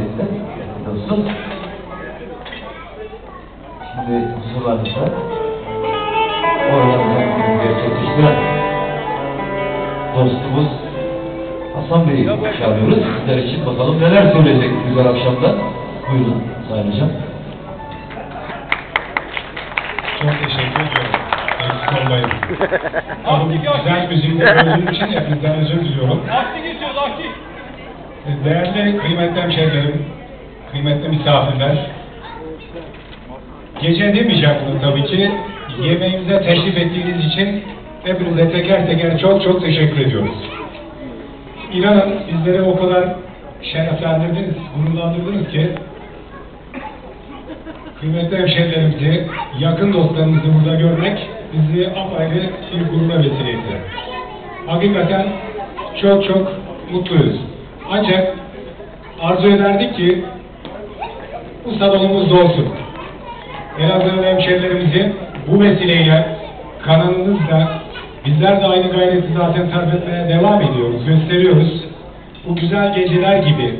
Afiyetle. Dostum. Şimdi huzurlarınızda oralardan gerçekleştiren dostumuz Hasan Bey'i çağırıyoruz. Sizler için bakalım neler söyleyecek bu güzel akşamda. Buyurun Sayın Hocam. Çok teşekkür ediyorum. Eksik olmayın. Tabii güzel müziğimde böldüğüm için hepinizden özür diliyorum. Lastik geçiyor lastik. Değerli kıymetli hemşehrilerim, kıymetli misafirler, gece demeyeceğim bunu tabii ki, yemeğimize teşrif ettiğiniz için hepinize teker teker çok çok teşekkür ediyoruz. İnanın bizleri o kadar şereflendirdiniz, gururlandırdınız ki kıymetli hemşehrilerimizi, yakın dostlarımızı burada görmek bizi apayrı bir gurura vesile. Hakikaten çok çok mutluyuz. Ancak arzu ederdik ki bu salonumuz olsun. Elazığ'ın hemşehrilerimizi bu vesileyle kanalınızla bizler de aynı gayreti zaten sarf etmeye devam ediyoruz, gösteriyoruz. Bu güzel geceler gibi,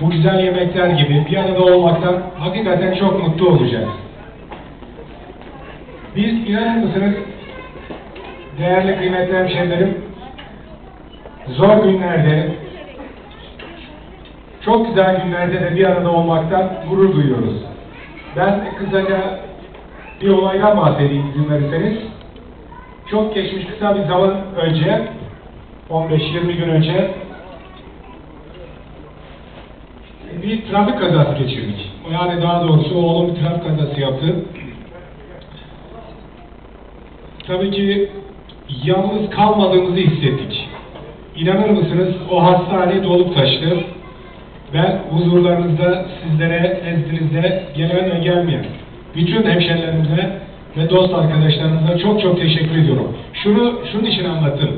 bu güzel yemekler gibi bir arada olmaktan hakikaten çok mutlu olacağız. Biz inanır mısınız değerli kıymetli hemşehrilerim zor günlerde çok güzel günlerde de bir arada olmaktan gurur duyuyoruz. Ben kısaca bir olaydan bahsedeyim izin verirseniz. Çok geçmiş kısa bir zaman önce 15-20 gün önce bir trafik kazası geçirdik. Yani daha doğrusu oğlum bir trafik kazası yaptı. Tabii ki yalnız kalmadığımızı hissettik. İnanır mısınız o hastane dolup taştı. Ben huzurlarınızda sizlere, nezdinizde gelen ve gelmeyen bütün hemşerilerimize ve dost arkadaşlarımıza çok çok teşekkür ediyorum. Şunu, şunun için anlattım.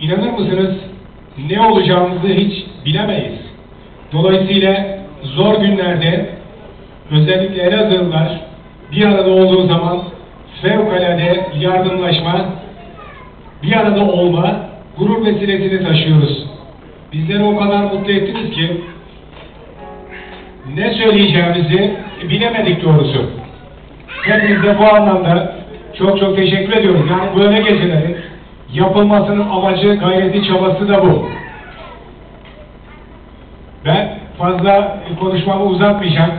İnanır mısınız ne olacağımızı hiç bilemeyiz. Dolayısıyla zor günlerde özellikle Elazığlılar bir arada olduğu zaman fevkalade yardımlaşma, bir arada olma, gurur vesilesini taşıyoruz. Bizleri o kadar mutlu ettiniz ki ne söyleyeceğimizi bilemedik doğrusu. Hepinize bu anlamda çok çok teşekkür ediyoruz. Yani böyle gecelerin yapılmasının amacı, gayreti, çabası da bu. Ben fazla konuşmamı uzatmayacağım.